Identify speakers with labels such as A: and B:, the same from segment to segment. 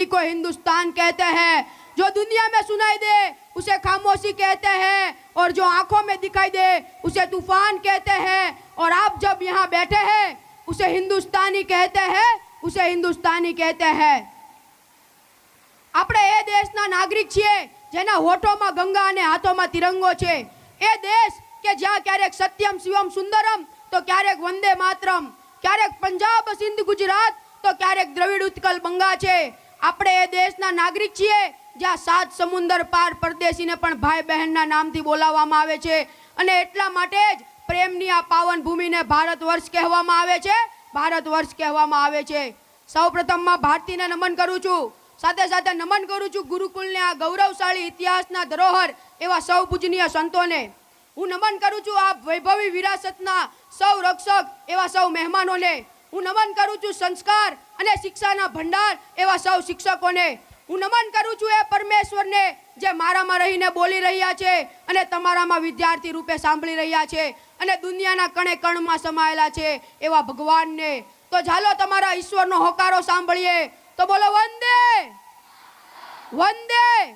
A: को हिंदुस्तान कहते हैं जो दुनिया में सुनाई दे उसे खामोशी कहते हैं और जो आंखों में दिखाई दे उसे तूफान कहते हैं और आप जब यहाँ बैठे हैं उसे हिंदुस्तानी कहते हैं उसे हिंदुस्तानी कहते हैं આપણે એ દેશના નાગરિક છીએ જેના હોઠોમાં ગંગા અને હાથોમાં તિરંગો છે એ દેશ કે જ્યાં ક્યારેક સત્યમ શિવમ સુંદરમ તો ક્યારેક વંદે માતરમ ક્યારેક પંજાબ સિંધ ગુજરાત તો ક્યારેક દ્રવિડ ઉત્કલ બંગા છે આપણે એ દેશના નાગરિક છીએ જ્યાં સાત સમુંદર પાર પરદેશીને પણ ભાઈ બહેનના નામથી બોલાવવામાં આવે છે અને એટલા માટે જ પ્રેમની આ પાવન ભૂમિને ભારત વર્ષ કહેવામાં આવે છે. ભારત વર્ષ કહેવામાં આવે છે. સૌપ્રથમમાં ભારતીને નમન કરું છું. સાથે સાથે નમન કરું છું ગુરુકુલને આ ગૌરવશાળી ઇતિહાસના ધરોહર એવા સૌ પૂજનીય સંતોને. હું નમન કરું છું આ વૈભવી વિરાસતના સૌ રક્ષક એવા સૌ મહેમાનોને. હું નમન કરું છું સંસ્કાર અને શિક્ષાના ભંડાર એવા સૌ શિક્ષકોને. હું નમન કરું છું એ પરમેશ્વરને જે મારામાં રહીને બોલી રહ્યા છે અને તમારામાં વિદ્યાર્થી રૂપે સાંભળી રહ્યા છે અને દુનિયાના કણે કણમાં સમાયેલા છે એવા ભગવાનને. તો ચાલો તમારા ઈશ્વરનો હોકારો સાંભળીએ. તો બોલો, વંદે! વંદે!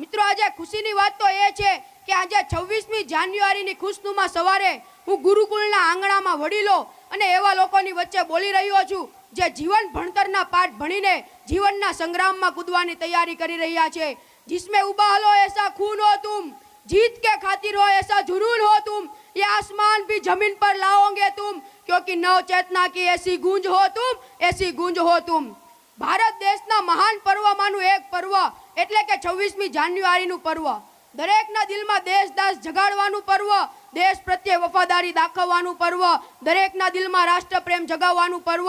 A: મિત્રો, આજે ખુશીની વાત તો એ છે કે આજે છવ્વીસમી જાન્યુઆરીની ખુશનુમા સવારે હું ગુરુકુળના આંગણામાં વડીલો અને એવા લોકોની વચ્ચે બોલી રહ્યો છું જે જીવન ભણતરના પાઠ ભણીને જીવનના સંગ્રામમાં કૂદવાની તૈયારી કરી રહ્યા છે जिसमें उबाल हो ऐसा खून हो तुम जीत के खातिर हो ऐसा जुनून हो तुम ये आसमान भी जमीन पर लाओगे तुम क्योंकि नव चेतना की ऐसी गूंज हो तुम ऐसी गूंज हो तुम ભારત દેશના મહાન પર્વમાંનું એક પર્વ એટલે કે છવ્વીસમી જાન્યુઆરીનું પર્વ દરેકના દિલમાં દેશદાસ જગાડવાનું પર્વ, દેશ પ્રત્યે વફાદારી દાખવવાનું પર્વ, દરેકના દિલમાં રાષ્ટ્રપ્રેમ જગાવવાનું પર્વ.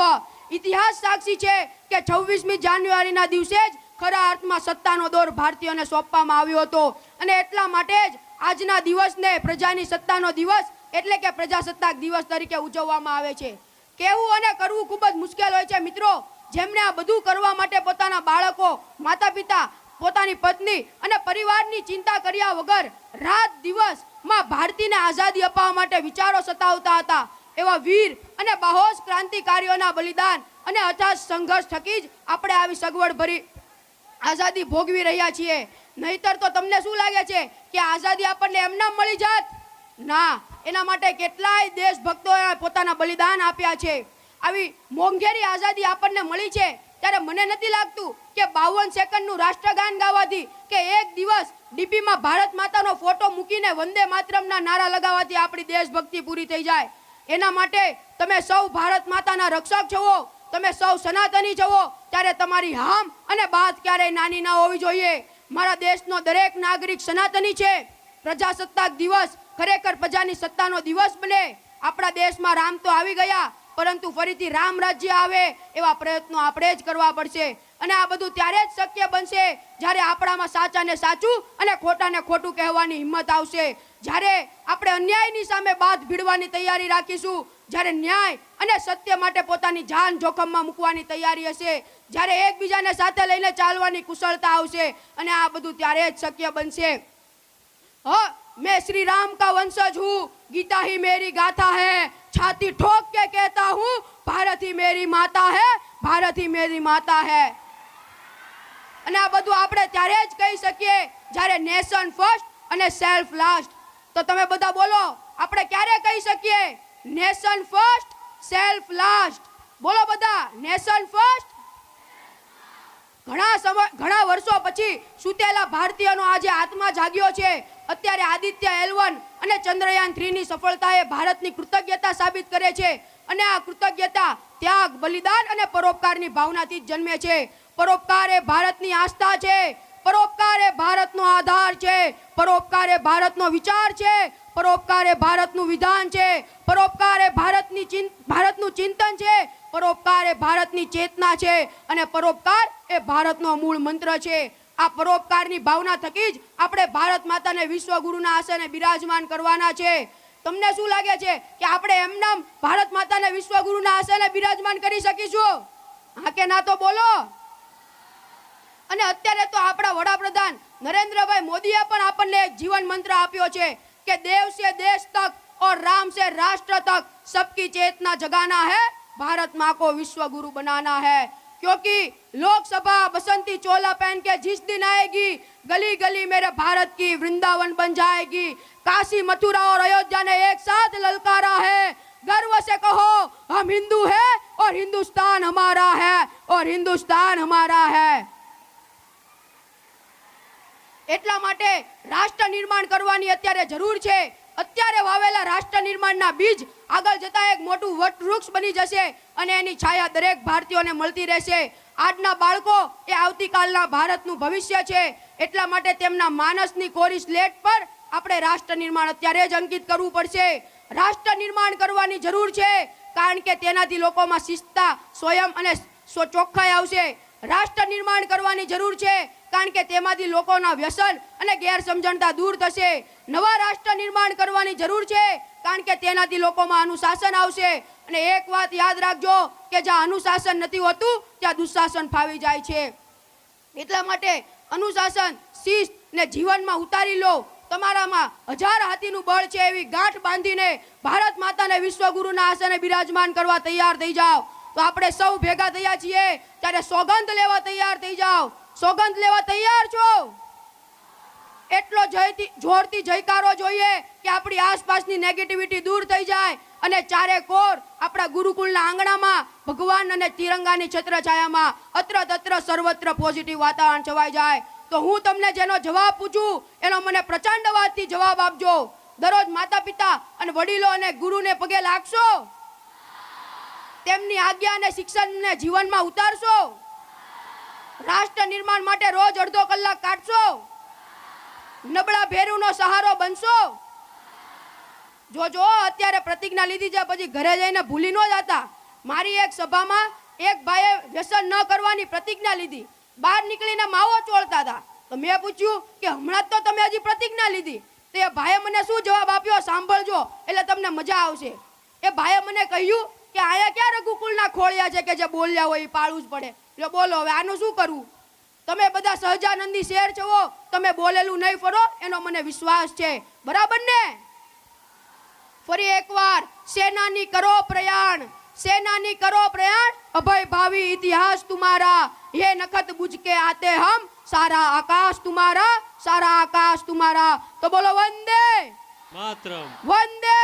A: ઇતિહાસ સાક્ષી છે કે છવ્વીસમી જાન્યુઆરીના દિવસે જ ખરા અર્થમાં સત્તાનો દોર ભારતીયોને સોંપવામાં આવ્યો હતો. અને એટલા માટે જ આજના દિવસને પ્રજાની સત્તાનો દિવસ એટલે કે પ્રજાસત્તાક દિવસ તરીકે ઉજવવામાં આવે છે. કેવું અને કરવું ખૂબ જ મુશ્કેલ હોય છે મિત્રો. જેમણે આ બધું કરવા માટે પોતાના બાળકો માતા પિતા પોતાની પત્ની અને પરિવારની ચિંતા કર્યા વગર રાત દિવસમાં ભારતીને આઝાદી અપાવવા માટે વિચારો સતાવતા હતા. એવા વીર અને બાહોશ ક્રાંતિકારીઓના બલિદાન અને અથાગ સંઘર્ષ થકી જ આપણે આવી સગવડ ભરી આઝાદી ભોગવી રહ્યા છીએ. નહીતર તો તમને શું લાગે છે કે આઝાદી આપણને એમના મળી જાત? ના, એના માટે કેટલાય દેશભક્તોએ પોતાના બલિદાન આપ્યા છે. આવી મોંઘેરી આઝાદી આપણને મળી છે ત્યારે મને નથી લાગતું કે બાવન સેકન્ડનું રાષ્ટ્રગાન ગાવાથી કે એક દિવસ ડીપીમાં ભારત માતાનો ફોટો મૂકીને વંદે માતરમના નારા લગાવવાથી આપણી દેશભક્તિ પૂરી થઈ જાય. એના માટે તમે સૌ ભારત માતાના રક્ષક છો, તમે સૌ સનાતની છો, ત્યારે તમારી હામ અને બાત ક્યારેય નાની ના હોવી જોઈએ. મારા દેશનો દરેક નાગરિક સનાતની છે. પ્રજાસત્તાક દિવસ ખરેખર પ્રજાની સત્તાનો દિવસ બને. આપણા દેશમાં રામ તો આવી ગયા પરંતુ ફરીથી રામ રાજ્ય આવે એવા પ્રયત્નો આપણે જ કરવા પડશે. અને આ બધું ત્યારે જ શક્ય બનશે જ્યારે આપણામાં સાચાને સાચું અને ખોટાને ખોટું કહેવાની હિંમત આવશે. જ્યારે આપણે અન્યાયની સામે બાદ ભીડવાની તૈયારી રાખીશું, જ્યારે ન્યાય અને સત્ય માટે પોતાની જાન જોખમમાં મૂકવાની તૈયારી હશે, જ્યારે એકબીજાને સાથે લઈને ચાલવાની કુશળતા આવશે. અને આ બધું ત્યારે જ શક્ય બનશે. हाँ मैं श्री राम का वंशज हूँ गीता ही मेरी गाथा है छाती ठोक के कहता हूँ भारत ही मेरी माता है ભારત ही मेरी माता है અને આ બધું આપણે ત્યારે જ કહી શકીએ જ્યારે નેશન ફર્સ્ટ અને સેલ્ફ લાસ્ટ તો તમે બધા બોલો આપણે ક્યારે કહી શકીએ નેશન ફર્સ્ટ સેલ્ફ લાસ્ટ બોલો બધા નેશન ફર્સ્ટ ઘણા સમય ઘણા વર્ષો પછી સુતેલા ભારતીયોનો આજે આત્મા જાગ્યો છે. અત્યારે આદિત્ય એલવન અને ચંદ્રયાન થ્રીની સફળતાએ ભારતની કૃતજ્ઞતા સાબિત કરે છે અને આ કૃતજ્ઞતા ત્યાગ, બલિદાન અને પરોપકારની ભાવનાથી જ જન્મે છે. પરોપકાર એ ભારતની આસ્થા છે. પરોપકાર એ ભારતનો આધાર છે. પરોપકાર એ ભારતનો વિચાર છે. પરોપકાર એ ભારતનું વિધાન છે, પરોપકાર એ ભારતની ભારતનું ચિંતન છે, પરોપકાર એ ભારતની ચેતના છે અને પરોપકાર એ ભારતનો મૂળ મંત્ર છે. આ પરોપકારની ભાવના થકી જ આપણે ભારત માતાને વિશ્વગુરુના આસને બિરાજમાન કરવાના છે. તમને શું લાગે છે કે આપણે એમનામ ભારત માતાને વિશ્વગુરુના આસને બિરાજમાન કરી શકીશું? હા કે ના તો બોલો. અને અત્યારે તો આપણા વડાપ્રધાન નરેન્દ્રભાઈ મોદીએ પણ આપણને એક જીવન મંત્ર આપ્યો છે. कि देव से देश तक और राम से राष्ट्र तक सबकी चेतना जगाना है, भारत माँ को विश्व गुरु बनाना है। क्योंकि लोकसभा बसंती चोला पहन के जिस दिन आएगी गली गली मेरे भारत की वृंदावन बन जाएगी। काशी, मथुरा और अयोध्या ने एक साथ ललकारा है। गर्व से कहो, हम हिंदू हैं और हिंदुस्तान हमारा है और हिंदुस्तान हमारा है। એટલા માટે રાષ્ટ્ર નિર્માણ કરવાની અત્યારે જરૂર છે. અત્યારે વાવેલા રાષ્ટ્ર નિર્માણના બીજ આગળ જતા એક મોટું વટવૃક્ષ બની જશે અને એની છાયા દરેક ભારતીયોને મળતી રહેશે. આજના બાળકો એ આવતીકાલના ભારતનું ભવિષ્ય છે. એટલા માટે તેમના માનસની કોરી સ્લેટ પર આપણે રાષ્ટ્ર નિર્માણ અત્યારે જ અંકિત કરવું પડશે. રાષ્ટ્ર નિર્માણ કરવાની જરૂર છે કારણ કે તેનાથી લોકોમાં શિસ્તતા સ્વયં અને ચોખ્ખાઈ આવશે. રાષ્ટ્ર નિર્માણ કરવાની જરૂર છે કારણ કે તેમાંથી લોકોના વ્યસન અને ગેરસમજણતા દૂર થશે. નવા રાષ્ટ્ર નિર્માણ કરવાની જરૂર છે, કારણ કે તેનાથી લોકોમાં અનુશાસન આવશે. અને એક વાત યાદ રાખજો કે જ્યાં અનુશાસન નથી હોતું, ત્યાં દુશાસન ફાવી જાય છે. એટલા માટે અનુશાસન શિસ્ત ને જીવનમાં ઉતારી લો. તમારામાં હજાર હાથીનું બળ છે એવી ગાંઠ બાંધીને ભારત માતાને વિશ્વગુરુના આસને બિરાજમાન કરવા તૈયાર થઈ જાઓ. તો આપણે સૌ ભેગા થયા છીએ, ત્યારે સોગંદ લેવા તૈયાર થઈ જાઓ. સોગંદ લેવા તૈયાર છો? એટલો જયથી, જોરથી જયકારો જોઈએ કે આપણી આસપાસની નેગેટિવિટી દૂર થઈ જાય અને ચારે કોર આપણા ગુરુકુળના આંગણામાં, ભગવાન અને તિરંગાની છત્રછાયામાં અત્ર તત્ર સર્વત્ર પોઝિટિવ વાતાવરણ છવાઈ જાય. તો હું તમને જેનો જવાબ પૂછું, એનો મને પ્રચંડ વાતથી જવાબ આપજો. દરરોજ માતા પિતા અને વડીલો અને ગુરુને પગે લાગશો? તેમની આજ્ઞા અને શિક્ષણને જીવનમાં ઉતારશો? રાષ્ટ્ર નિર્માણ માટે રોજ અડધો કલાક કાઢશો. નબળા ભેરુનો સહારો બનશો. જો જો, અત્યારે પ્રતિજ્ઞા લીધી છે, પછી ઘરે જઈને ભૂલી ન જતા. મારી એક સભામાં એક ભાઈએ વ્યસન ન કરવાની પ્રતિજ્ઞા લીધી. બહાર નીકળીને માવો ચોળતા હતા. તો મેં પૂછ્યું કે હમણાં તો તમે હજી પ્રતિજ્ઞા લીધી. તો ભાઈએ મને શું જવાબ આપ્યો? સાંભળજો, એટલે તમને મજા આવશે. એ ભાઈએ મને કહ્યું કે આયા ક્યારે ગોકુળના ખોળિયા છે કે જે બોલ્યા હોય એ પાળવું જ પડે? એટલે બોલો હવે આનું શું કરવું? તમે બધા સહજાનંદી શેર છો તમે બોલેલું નહીં ફરો એનો મને વિશ્વાસ છે. બરાબર ને? ફરી એકવાર સેનાની કરો પ્રયાણ સેનાની કરો પ્રયાણ અભય ભાવી ઇતિહાસ તુમારા હે નખત બુજકે આતે હમ સારા આકાશ તુમારા સારા આકાશ તુમારા. તો બોલો વંદે!
B: માતરમ.
A: વંદે!